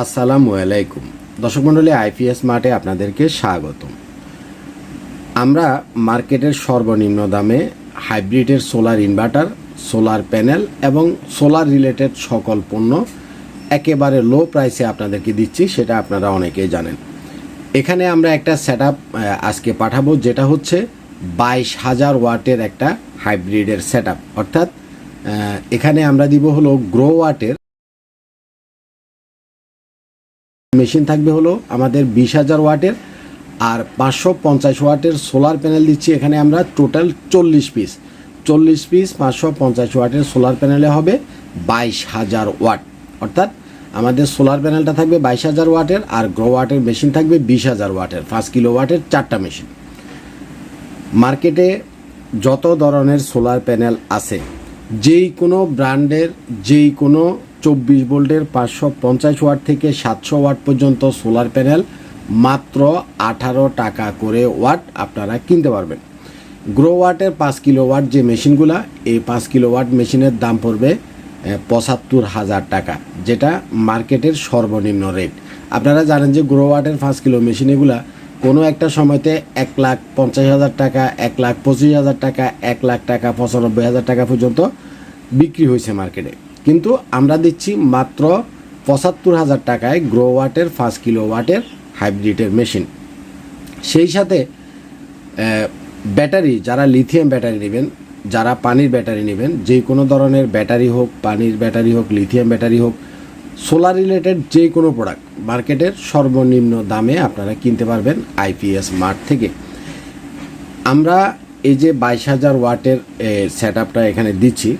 আসসালামু আলাইকুম। দর্শক মণ্ডলী, আইপিএস মার্টে আপনাদেরকে স্বাগতম। আমরা মার্কেটের সর্বনিম্ন দামে হাইব্রিডের সোলার ইনভার্টার, সোলার প্যানেল এবং সোলার রিলেটেড সকল পণ্য একেবারে লো প্রাইসে আপনাদেরকে দিচ্ছি, সেটা আপনারা অনেকেই জানেন। এখানে আমরা একটা সেট আজকে পাঠাবো, যেটা হচ্ছে বাইশ হাজার ওয়াটের একটা হাইব্রিডের সেট অর্থাৎ এখানে আমরা দিব হলো গ্রো ওয়াটের মেশিন থাকবে হলো আমাদের বিশ হাজার ওয়াটের আর পাঁচশো পঞ্চাশ ওয়াটের সোলার প্যানেল দিচ্ছি এখানে আমরা টোটাল চল্লিশ পিস। চল্লিশ পিস পাঁচশো পঞ্চাশ ওয়াটের সোলার প্যানেলে হবে বাইশ হাজার ওয়াট। অর্থাৎ আমাদের সোলার প্যানেলটা থাকবে বাইশ হাজার ওয়াটের আর গ্রো ওয়াটের মেশিন থাকবে বিশ হাজার ওয়াটের, পাঁচ কিলো ওয়াটের চারটা মেশিন। মার্কেটে যত ধরনের সোলার প্যানেল আছে, যেই কোনো ব্র্যান্ডের, যেই কোনো চব্বিশ ভোল্টের পাঁচশো পঞ্চাশ ওয়াট থেকে সাতশো ওয়াট পর্যন্ত সোলার প্যানেল, মাত্র আঠারো টাকা করে ওয়াট আপনারা কিনতে পারবেন। গ্রো ওয়াটের পাঁচ কিলো ওয়াট যে মেশিনগুলা, এই পাঁচ কিলো ওয়াট মেশিনের দাম পড়বে পঁচাত্তর হাজার টাকা, যেটা মার্কেটের সর্বনিম্ন রেট। আপনারা জানেন যে গ্রো ওয়াটের পাঁচ কিলো মেশিন এগুলা কোনো একটা সময়তে এক লাখ পঞ্চাশ হাজার টাকা, এক লাখ পঁচিশ হাজার টাকা, এক লাখ টাকা পঁচানব্বই হাজার টাকা পর্যন্ত বিক্রি হয়েছে মার্কেটে। কিন্তু আমরা দিচ্ছি মাত্র পঁচাত্তর হাজার টাকায় গ্রো ওয়াটের পাঁচ কিলো ওয়াটের হাইব্রিডের মেশিন সেই সাথে ব্যাটারি যারা লিথিয়াম ব্যাটারি নেবেন, যারা পানির ব্যাটারি নেবেন, যে কোনো ধরনের ব্যাটারি হোক, পানির ব্যাটারি হোক লিথিয়াম ব্যাটারি হোক সোলার রিলেটেড যে কোনো প্রোডাক্ট মার্কেটের সর্বনিম্ন দামে আপনারা কিনতে পারবেন আইপিএস মার্ট থেকে। আমরা এই যে বাইশ হাজার ওয়াটের সেট আপটা এখানে দিচ্ছি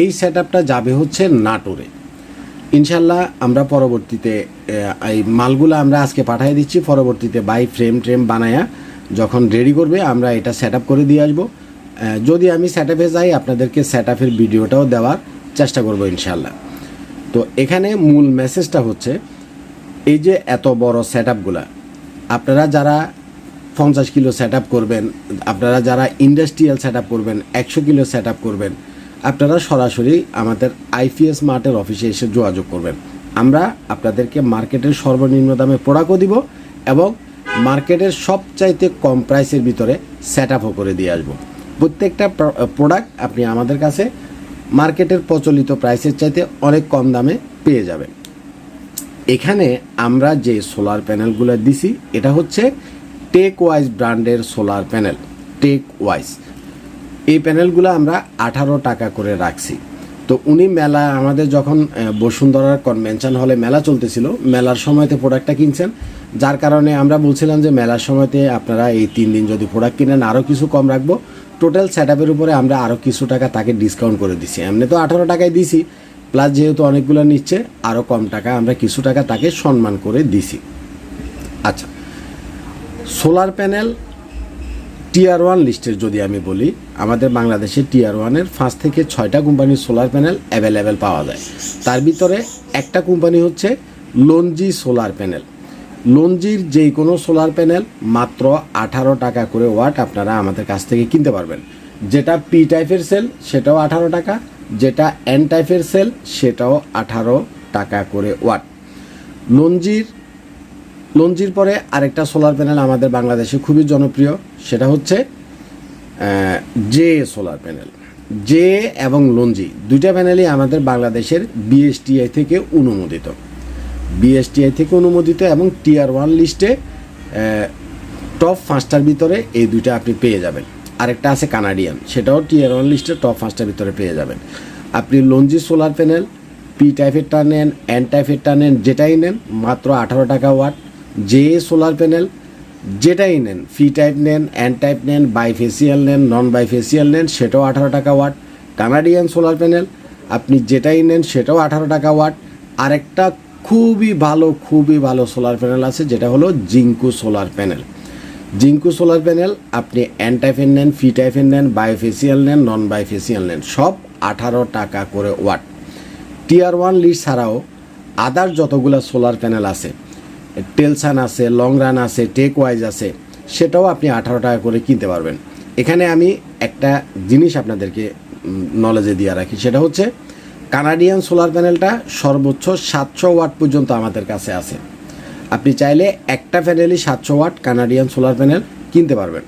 এই সেট যাবে হচ্ছে নাটোরে। ইনশাল্লাহ আমরা পরবর্তীতে এই মালগুলো আমরা আজকে পাঠিয়ে দিচ্ছি, পরবর্তীতে বাই ফ্রেম ট্রেম বানায়া যখন রেডি করবে, আমরা এটা সেট করে দিয়ে আসব। যদি আমি সেট যাই, আপনাদেরকে সেট ভিডিওটাও দেওয়ার চেষ্টা করব ইনশাল্লাহ তো এখানে মূল মেসেজটা হচ্ছে, এই যে এত বড় সেট আপনারা যারা পঞ্চাশ কিলো সেট করবেন, আপনারা যারা ইন্ডাস্ট্রিয়াল সেট করবেন, একশো কিলো সেট করবেন আপনারা সরাসরি আমাদের আইপিএস মার্টের অফিসে এসে যোগাযোগ করবেন। আমরা আপনাদেরকে মার্কেটের সর্বনিম্ন দামে প্রোডাক্টও দিব এবং মার্কেটের সবচাইতে কম প্রাইসের ভিতরে সেট আপও করে দিয়ে আসব। প্রত্যেকটা প্রোডাক্ট আপনি আমাদের কাছে মার্কেটের প্রচলিত প্রাইসের চাইতে অনেক কম দামে পেয়ে যাবেন। এখানে আমরা যে সোলার প্যানেলগুলো দিছি, এটা হচ্ছে টেক ওয়াইজ ব্র্যান্ডের সোলার প্যানেল। টেক ওয়াইজ এই প্যানেলগুলো আমরা আঠারো টাকা করে রাখছি। তো উনি মেলা আমাদের যখন বসুন্ধরার কনভেনশন হলে মেলা চলতেছিল, মেলার সময়তে প্রোডাক্টটা কিনছেন। যার কারণে আমরা বলছিলাম যে মেলার সময়তে আপনারা এই তিন দিন যদি প্রোডাক্ট কিনেন আরও কিছু কম রাখব। টোটাল সেট আপের উপরে আমরা আরও কিছু টাকা তাকে ডিসকাউন্ট করে দিছি। এমনি তো আঠারো টাকায় দিছি প্লাস যেহেতু অনেকগুলো নিচ্ছে আরও কম টাকা আমরা কিছু টাকা তাকে সম্মান করে দিছি। আচ্ছা সোলার প্যানেল টিআর ওয়ান লিস্টের যদি আমি বলি, আমাদের বাংলাদেশে টিআর ওয়ানের পাঁচ থেকে ছয়টা কোম্পানির সোলার প্যানেল অ্যাভেলেবেল পাওয়া যায়। তার ভিতরে একটা কোম্পানি হচ্ছে লঞ্জি সোলার প্যানেল লঞ্জির যে কোনো সোলার প্যানেল মাত্র আঠারো টাকা করে ওয়াট আপনারা আমাদের কাছ থেকে কিনতে পারবেন। যেটা পি টাইপের সেল সেটাও আঠারো টাকা। যেটা এন টাইপের সেল সেটাও আঠারো টাকা করে ওয়াট লঞ্জির লঞ্জির পরে আরেকটা সোলার প্যানেল আমাদের বাংলাদেশে খুবই জনপ্রিয়, সেটা হচ্ছে জে সোলার প্যানেল জে এবং লঞ্জি, দুইটা প্যানেলই আমাদের বাংলাদেশের বিএসটিআই থেকে অনুমোদিত। বিএসটিআই থেকে অনুমোদিত এবং টিআর ওয়ান লিস্টে টপ পাঁচটার ভিতরে এই দুইটা আপনি পেয়ে যাবেন। আরেকটা আছে কানাডিয়ান সেটাও টিআর ওয়ান লিস্টে টপ পাঁচটার ভিতরে পেয়ে যাবেন। আপনি লঞ্জি সোলার প্যানেল পি টাইপেরটা নেন এন টাইপেরটা নেন যেটাই নেন, মাত্র আঠারো টাকা ওয়াট জে সোলার প্যানেল যেটাই নেন ফি টাইপ নেন এন টাইপ নেন বাইফেসিয়াল নেন নন বাইফেসিয়াল নেন, সেটাও আঠারো টাকা ওয়াট। কানাডিয়ান সোলার প্যানেল, আপনি যেটাই নেন, সেটাও আঠারো টাকা ওয়াট। আরেকটা খুবই ভালো খুবই ভালো সোলার প্যানেল আছে, যেটা হলো Jinko solar panel. Jinko solar panel, আপনি এন টাইপের নেন ফি টাইপের নেন বায়োফেসিয়াল নেন নন বায়োফেসিয়াল নেন, সব আঠারো টাকা করে ওয়াট। টিআর ওয়ান লিড ছাড়াও আদার যতগুলো সোলার প্যানেল আছে টেলসান আছে লং রান আছে টেক ওয়াইজ আছে, সেটাও আপনি আঠারো টাকা করে কিনতে পারবেন। এখানে আমি একটা জিনিস আপনাদেরকে নলেজে দিয়ে রাখি, সেটা হচ্ছে কানাডিয়ান সোলার প্যানেলটা সর্বোচ্চ সাতশো ওয়াট পর্যন্ত আমাদের কাছে আছে। আপনি চাইলে একটা প্যানেলই সাতশো ওয়াট কানাডিয়ান সোলার প্যানেল কিনতে পারবেন।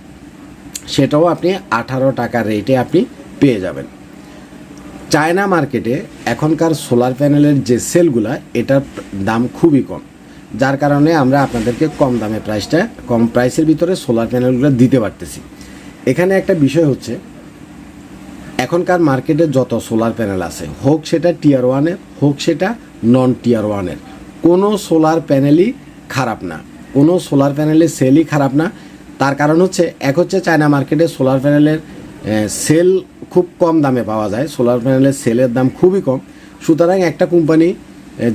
সেটাও আপনি আঠারো টাকার রেটে আপনি পেয়ে যাবেন। চায়না মার্কেটে এখনকার সোলার প্যানেলের যে সেলগুলা এটার দাম খুবই কম। যার কারণে আমরা আপনাদেরকে কম দামে প্রাইসটা কম প্রাইসের ভিতরে সোলার প্যানেলগুলো দিতে পারতেছি। এখানে একটা বিষয় হচ্ছে, এখনকার মার্কেটে যত সোলার প্যানেল আছে, হোক সেটা টিয়ার ওয়ানের হোক সেটা নন টিয়ার ওয়ানের কোনো সোলার প্যানেলই খারাপ না। কোনো সোলার প্যানেলের সেলই খারাপ না। তার কারণ হচ্ছে, এক হচ্ছে চায়না মার্কেটে সোলার প্যানেলের সেল খুব কম দামে পাওয়া যায়। সোলার প্যানেলের সেলের দাম খুবই কম। সুতরাং একটা কোম্পানি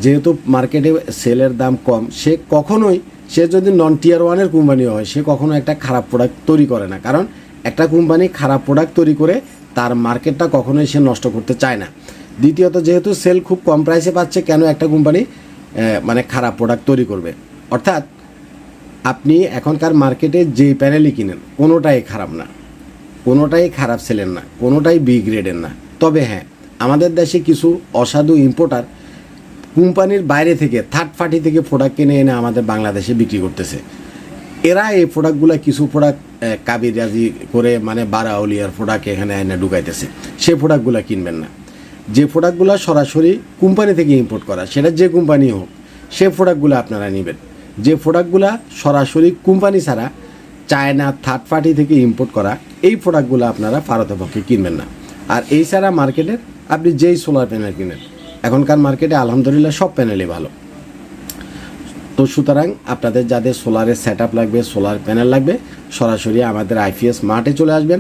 যেহেতু মার্কেটে সেলের দাম কম, সে কখনোই, সে যদি নন টিয়ার ওয়ানের কোম্পানি হয়, সে কখনো একটা খারাপ প্রোডাক্ট তৈরি করে না। কারণ একটা কোম্পানি খারাপ প্রোডাক্ট তৈরি করে, তার মার্কেটটা কখনোই সে নষ্ট করতে চায় না। দ্বিতীয়ত, যেহেতু সেল খুব কম প্রাইসে পাচ্ছে, কেন একটা কোম্পানি মানে খারাপ প্রোডাক্ট তৈরি করবে? অর্থাৎ, আপনি এখনকার মার্কেটে যে প্যানেলই কিনেন, কোনোটাই খারাপ না। কোনোটাই খারাপ সেলের না, কোনোটাই বি গ্রেডের না। তবে হ্যাঁ আমাদের দেশে কিছু অসাধু ইম্পোর্টার কোম্পানির বাইরে থেকে থার্ড পার্টি থেকে প্রোডাক্ট কিনে এনে আমাদের বাংলাদেশে বিক্রি করতেছে। এরা এই প্রোডাক্টগুলো কিছু প্রোডাক্ট কাবিরাজি করে মানে বারাউলিয়ার প্রোডাক্ট এখানে এনে ঢুকাইতেছে। সেই প্রোডাক্টগুলো কিনবেন না। যে প্রোডাক্টগুলো সরাসরি কোম্পানি থেকে ইম্পোর্ট করা, সেটা যে কোম্পানি হোক, সে প্রোডাক্টগুলো আপনারা নেবেন। যে প্রোডাক্টগুলো সরাসরি কোম্পানি ছাড়া চায়না থার্ড পার্টি থেকে ইম্পোর্ট করা, এই প্রোডাক্টগুলো আপনারা ভারতের পক্ষে কিনবেন না। আর এই ছাড়া মার্কেটের আপনি যেই সোলার প্যানেল কিনেন এখনকার মার্কেটে আলহামদুলিল্লাহ সব প্যানেলই ভালো। তো সুতরাং আপনাদের যাদের সোলারের সেট লাগবে সোলার প্যানেল লাগবে, সরাসরি আমাদের আইপিএস মাঠে চলে আসবেন।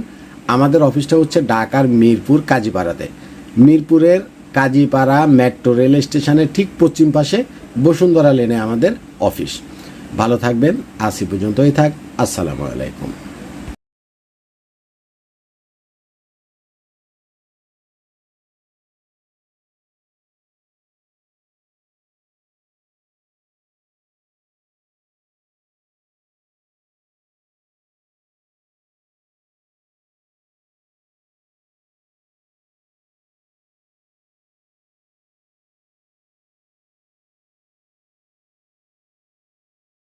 আমাদের অফিসটা হচ্ছে ঢাকার মিরপুর কাজীপাড়াতে। মিরপুরের কাজীপাড়া মেট্রো রেল স্টেশনের ঠিক পশ্চিম পাশে বসুন্ধরা লেনে আমাদের অফিস ভালো থাকবেন আসি পর্যন্তই থাক। আসসালামু আলাইকুম।